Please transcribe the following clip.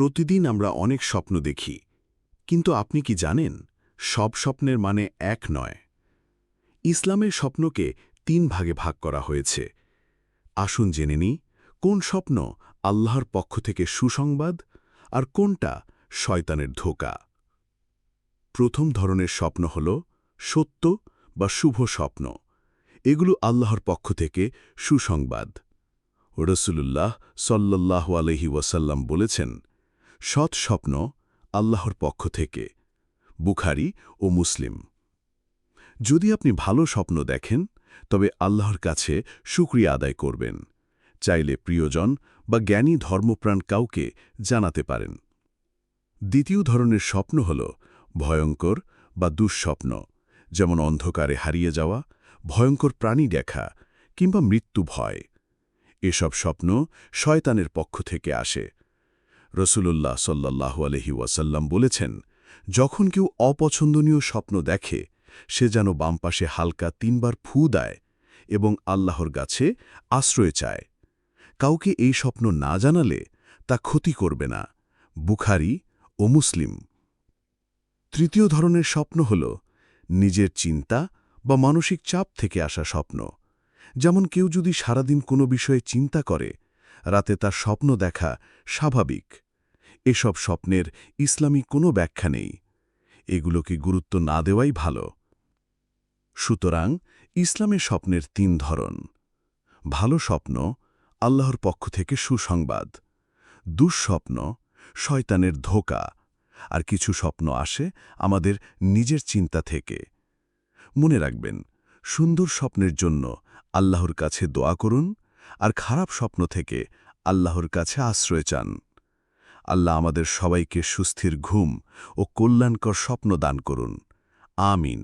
প্রতিদিন আমরা অনেক স্বপ্ন দেখি। কিন্তু আপনি কি জানেন, সব স্বপ্নের মানে এক নয়। ইসলামের স্বপ্নকে তিন ভাগে ভাগ করা হয়েছে। আসুন জেনে নিই, কোন স্বপ্ন আল্লাহর পক্ষ থেকে সুসংবাদ আর কোনটা শয়তানের ধোকা? প্রথম ধরনের স্বপ্ন হল সত্য বা শুভ স্বপ্ন। এগুলো আল্লাহর পক্ষ থেকে সুসংবাদ। রসুলুল্লাহ সল্লাহ আলহি ওয়াসাল্লাম বলেছেন সৎ স্বপ্ন আল্লাহর পক্ষ থেকে, বুখারি ও মুসলিম। যদি আপনি ভালো স্বপ্ন দেখেন, তবে আল্লাহর কাছে শুক্রিয়া আদায় করবেন। চাইলে প্রিয়জন বা জ্ঞানী ধর্মপ্রাণ কাউকে জানাতে পারেন। দ্বিতীয় ধরনের স্বপ্ন হল ভয়ঙ্কর বা দুঃস্বপ্ন, যেমন অন্ধকারে হারিয়ে যাওয়া, ভয়ঙ্কর প্রাণী দেখা, কিংবা মৃত্যু ভয়। এসব স্বপ্ন শয়তানের পক্ষ থেকে আসে রসুলুল্লাহ সাল্লাহ আলহি ওয়াসাল্লাম বলেছেন, যখন কেউ অপছন্দনীয় স্বপ্ন দেখে, সে যেন বামপাশে হালকা তিনবার ফু দেয় এবং আল্লাহর গাছে আশ্রয় চায়। কাউকে এই স্বপ্ন না জানালে তা ক্ষতি করবে না, বুখারি ও মুসলিম। তৃতীয় ধরনের স্বপ্ন হল নিজের চিন্তা বা মানসিক চাপ থেকে আসা স্বপ্ন। যেমন কেউ যদি সারাদিন কোনো বিষয়ে চিন্তা করে রাতে তার স্বপ্ন দেখা স্বাভাবিক। এসব স্বপ্নের ইসলামী কোনো ব্যাখ্যা নেই। এগুলোকে গুরুত্ব না দেওয়াই ভালো। সুতরাং ইসলামে স্বপ্নের তিন ধরন। ভালো স্বপ্ন, আল্লাহর পক্ষ থেকে সুসংবাদ। দুঃস্বপ্ন, শয়তানের ধোকা। আর কিছু স্বপ্ন আসে আমাদের নিজের চিন্তা থেকে। মনে রাখবেন, সুন্দর স্বপ্নের জন্য আল্লাহর কাছে দোয়া করুন আর খারাপ স্বপ্ন থেকে আল্লাহর কাছে আশ্রয় চান। আল্লাহ আমাদের সবাইকে সুস্থির ঘুম ও কল্যাণকর স্বপ্ন দান করুন। আমিন।